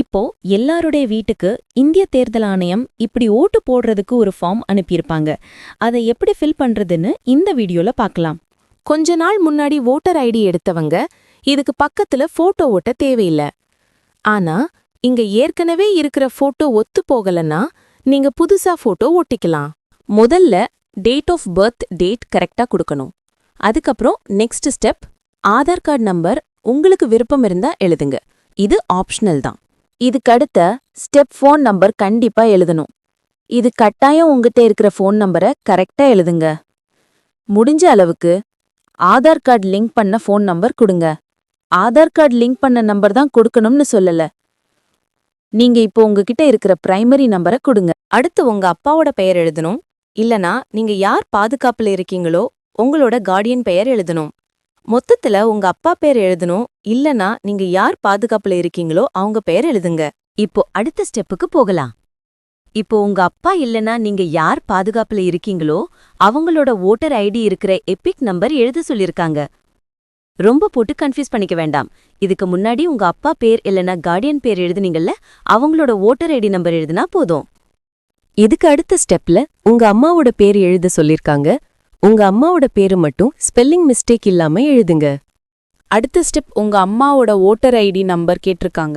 இப்போ எல்லாருடைய வீட்டுக்கு இந்திய தேர்தல் ஆணையம் இப்படி ஓட்டு போடுறதுக்கு ஒரு ஃபார்ம் அனுப்பியிருப்பாங்க. அதை எப்படி ஃபில் பண்றதுன்னு இந்த வீடியோல பார்க்கலாம். கொஞ்ச நாள் முன்னாடி வோட்டர் ஐடி எடுத்தவங்க இதுக்கு பக்கத்துல போட்டோ ஓட்ட தேவையில்ல. ஆனா இங்க ஏற்கனவே இருக்கிற போட்டோ ஒத்து போகலன்னா நீங்க புதுசா போட்டோ ஒட்டிக்கலாம். முதல்ல டேட் ஆஃப் பர்த் டேட் கரெக்டா கொடுக்கணும். அதுக்கப்புறம் next step Aadhaar card number உங்களுக்கு விருப்பம் இருந்தா எழுதுங்க. இது ஆப்ஷனல் தான். இதுக்கடுத்த ஸ்டெப் ஃபோன் நம்பர் கண்டிப்பா எழுதணும். இது கட்டாயம் உங்ககிட்ட இருக்கிற ஃபோன் நம்பரை கரெக்டா எழுதுங்க. முடிஞ்ச அளவுக்கு ஆதார் கார்டு லிங்க் பண்ண ஃபோன் நம்பர் கொடுங்க. ஆதார் கார்டு லிங்க் பண்ண நம்பர் தான் கொடுக்கணும்னு சொல்லல. நீங்க இப்போ உங்ககிட்ட இருக்கிற பிரைமரி நம்பரை கொடுங்க. அடுத்து உங்க அப்பாவோட பெயர் எழுதணும். இல்லனா நீங்க யார் பாதுகாப்புல இருக்கீங்களோ உங்களோட கார்டியன் பெயர் எழுதணும். மொத்தத்துல உங்க அப்பா பேர் எழுதணும் இல்லனா நீங்க யார் பாதுகாப்புல இருக்கீங்களோ அவங்க பெயர் எழுதுங்க. இப்போ அடுத்த ஸ்டெப்புக்கு போகலாம். இப்போ உங்க அப்பா இல்லனா நீங்க யார் பாதுகாப்புல இருக்கீங்களோ அவங்களோட ஓட்டர் ஐடி இருக்கிற எபிக் நம்பர் எழுத சொல்லிருக்காங்க. ரொம்ப போட்டு கன்ஃபியூஸ் பண்ணிக்க வேண்டாம். இதுக்கு முன்னாடி உங்க அப்பா பேர் இல்லனா கார்டியன் பேர் எழுதுனீங்கல்ல அவங்களோட ஓட்டர் ஐடி நம்பர் எழுதுனா போதும். இதுக்கு அடுத்த ஸ்டெப்ல உங்க அம்மாவோட பேர் எழுத சொல்லிருக்காங்க. உங்க அம்மாவோட பேரு மட்டும் ஸ்பெல்லிங் மிஸ்டேக் இல்லாம எழுதுங்க. அடுத்த ஸ்டெப் உங்க அம்மாவோட ஓட்டர் ஐடி நம்பர் கேட்டிருக்காங்க.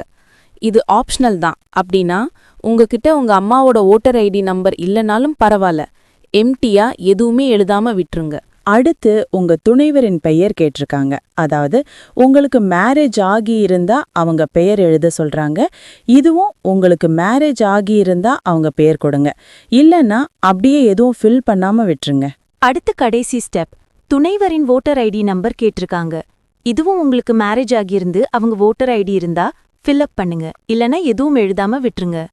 இது ஆப்ஷனல் தான். அப்படின்னா உங்ககிட்ட உங்க அம்மாவோட ஓட்டர் ஐடி நம்பர் இல்லைனாலும் பரவாயில்ல. எம்டியா எதுவுமே எழுதாம விட்டுருங்க. அடுத்து உங்க துணைவரின் பெயர் கேட்டிருக்காங்க. அதாவது உங்களுக்கு மேரேஜ் ஆகி இருந்தா அவங்க பெயர் எழுத சொல்றாங்க. இதுவும் உங்களுக்கு மேரேஜ் ஆகி இருந்தா அவங்க பெயர் கொடுங்க. இல்லைன்னா அப்படியே எதுவும் ஃபில் பண்ணாம விட்டுருங்க. அடுத்த கடைசி ஸ்டெப். துணைவரின் ஓட்டர் ஐடி நம்பர் கேட்டிருக்காங்க. இதுவும் உங்களுக்கு மேரேஜ் ஆகியிருந்து அவங்க ஓட்டர் ஐடி இருந்தா ஃபில்அப் பண்ணுங்க. இல்லனா எதுவும் எழுதாம விட்டுருங்க.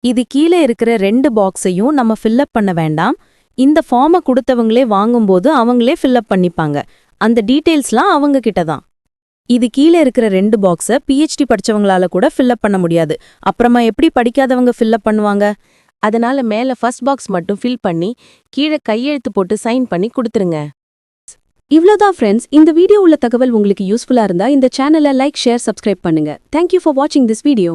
இது கீழே இருக்கிற ரெண்டு பாக்ஸையும் நம்ம ஃபில்அப் பண்ண வேண்டாம். இந்த ஃபார்மை கொடுத்தவங்களே வாங்கும்போது அவங்களே ஃபில்அப் பண்ணிப்பாங்க. அந்த டீட்டெயில்ஸ்லாம் அவங்க கிட்ட தான். இது கீழே இருக்கிற ரெண்டு பாக்ஸை பிஹெச்டி படிச்சவங்களால கூட ஃபில்அப் பண்ண முடியாது. அப்புறமா எப்படி படிக்காதவங்க ஃபில்அப் பண்ணுவாங்க? அதனால மேல ஃபர்ஸ்ட் பாக்ஸ் மட்டும் ஃபில் பண்ணி கீழே கையெழுத்து போட்டு சைன் பண்ணி கொடுத்துருங்க. இவ்வளோதான் ஃப்ரெண்ட்ஸ் இந்த வீடியோ உள்ள தகவல் உங்களுக்கு யூஸ்ஃபுல்லா இருந்தா இந்த சேனலை லைக் ஷேர் சப்ஸ்கிரைப் பண்ணுங்க. தேங்க்யூ ஃபார் வாட்சிங் திஸ் வீடியோ